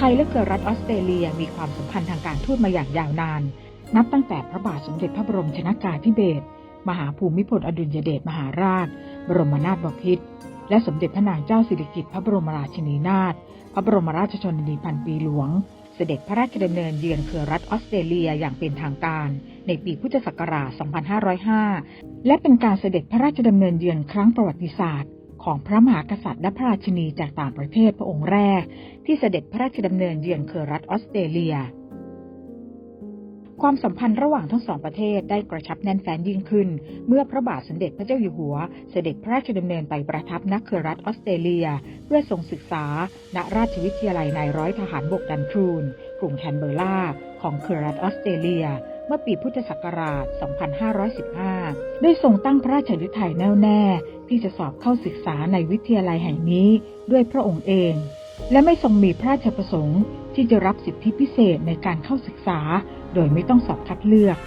ไทยและเครือรัฐออสเตรเลียมีความสัมพันธ์ทางการทูตมาอย่างยาวนาน นับตั้งแต่พระบาทสมเด็จพระบรมชนากาธิเบศรมหาภูมิพลอดุลยเดชมหาราช บรมนาถบพิตรและสมเด็จพระนางเจ้าสิริกิติ์พระบรมราชินีนาถพระบรมราชชนนีพันปีหลวง เสด็จพระราชดำเนินเยือนเครือรัฐออสเตรเลียอย่างเป็นทางการ ในปีพุทธศักราช 2505 และเป็นการเสด็จพระราชดำเนินเยือนครั้งประวัติศาสตร์ ของพระมหากษัตริย์และพระราชินีจากต่างประเทศพระองค์แรก ที่เสด็จพระราชดำเนินเยือนเครือรัฐออสเตรเลีย ความสัมพันธ์ระหว่างทั้งสองประเทศได้กระชับแน่นแฟ้นยิ่งขึ้น เมื่อพระบาทสมเด็จพระเจ้าอยู่หัว เสด็จพระราชดำเนินไปประทับณเครือรัฐออสเตรเลีย เพื่อทรงศึกษา ณราชวิทยาลัยนายร้อยทหารบกดันทรูนกรุงแคนเบอร์ราของเครือรัฐออสเตรเลีย เมื่อปีพุทธศักราช 2515 ได้ทรงตั้งพระราชฤทัยแน่วแน่ ที่จะสอบเข้าศึกษาในวิทยาลัยแห่งนี้ด้วยพระองค์เอง และไม่ทรงมีพระราชประสงค์ ที่จะรับสิทธิพิเศษในการเข้าศึกษา โดยไม่ต้องสอบคัดเลือก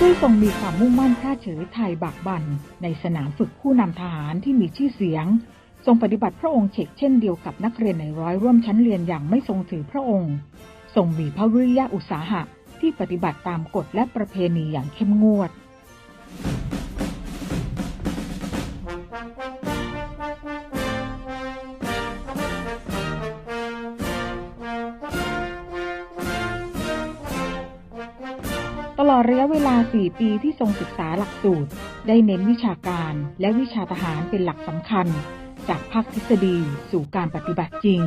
ด้วยทรงมีความมุ่งมั่นพระราชฤทัยบากบั่นในสนามฝึกผู้นำทหารที่มีชื่อเสียง ทรงปฏิบัติพระองค์เฉกเช่นเดียวกับนักเรียนในร้อยร่วมชั้นเรียนอย่างไม่ทรงถือพระองค์ ทรงมีพระวิริยะอุตสาหะที่ปฏิบัติตามกฎและประเพณีอย่างเข้มงวด ตลอดระยะเวลา 4 ปีที่ทรงศึกษาหลักสูตร ได้เน้นวิชาการและวิชาทหารเป็นหลักสำคัญ จากภาคทฤษฎีสู่การปฏิบัติจริง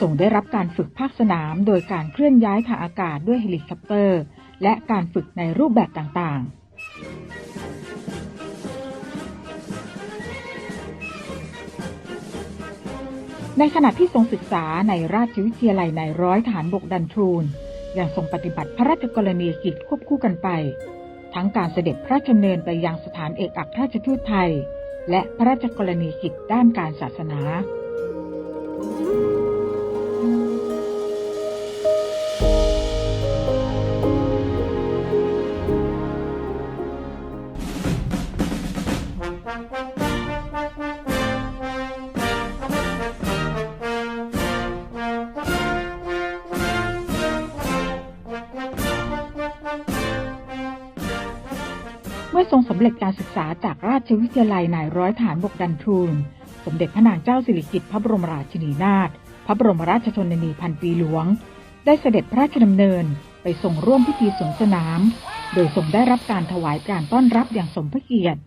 ส่งได้รับการฝึกภาคสนามโดยการเคลื่อนย้ายทางอากาศด้วยเฮลิคอปเตอร์ และการฝึกในรูปแบบต่างๆในขณะที่ทรงศึกษาในราชวิทยาลัยในร้อยฐานบกดันทรูน ยังทรงปฏิบัติพระราชกรณียกิจควบคู่กันไป ทั้งการเสด็จพระราชดำเนินไปยังสถานเอกอัครราชทูตไทย และพระราชกรณียกิจด้านการศาสนาเมื่ ทรงสำเร็จการศึกษาจากราชวิทยาลัยนายร้อยฐานบกดันทรูนสมเด็จพระนางเจ้าสิริกิติ์พระบรมราชินีนาถ พระบรมราชชนนีพันปีหลวง ได้เสด็จพระราชดำเนินไปทรงร่วมพิธีสวนสนาม โดยทรงได้รับการถวายการต้อนรับอย่างสมพระเกียรติ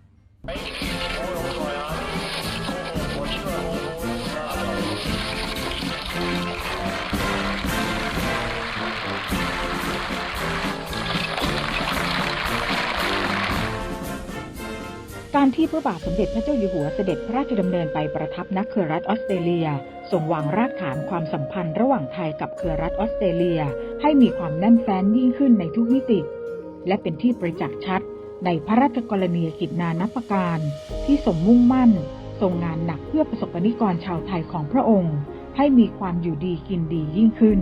การที่พระบาทสมเด็จพระเจ้าอยู่หัวเสด็จพระราชดำเนินไปประทับณเครือรัฐออสเตรเลียทรงวางรากฐานความสัมพันธ์ระหว่างไทยกับเครือรัฐออสเตรเลีย ให้มีความแน่นแฟ้นยิ่งขึ้นในทุกมิติ และเป็นที่ประจักษ์ชัด ในพระราชกรณียกิจนานับประการ ที่ทรงมุ่งมั่น ทรงงานหนักเพื่อประสบกนิกรชาวไทยของพระองค์ ให้มีความอยู่ดีกินดียิ่งขึ้น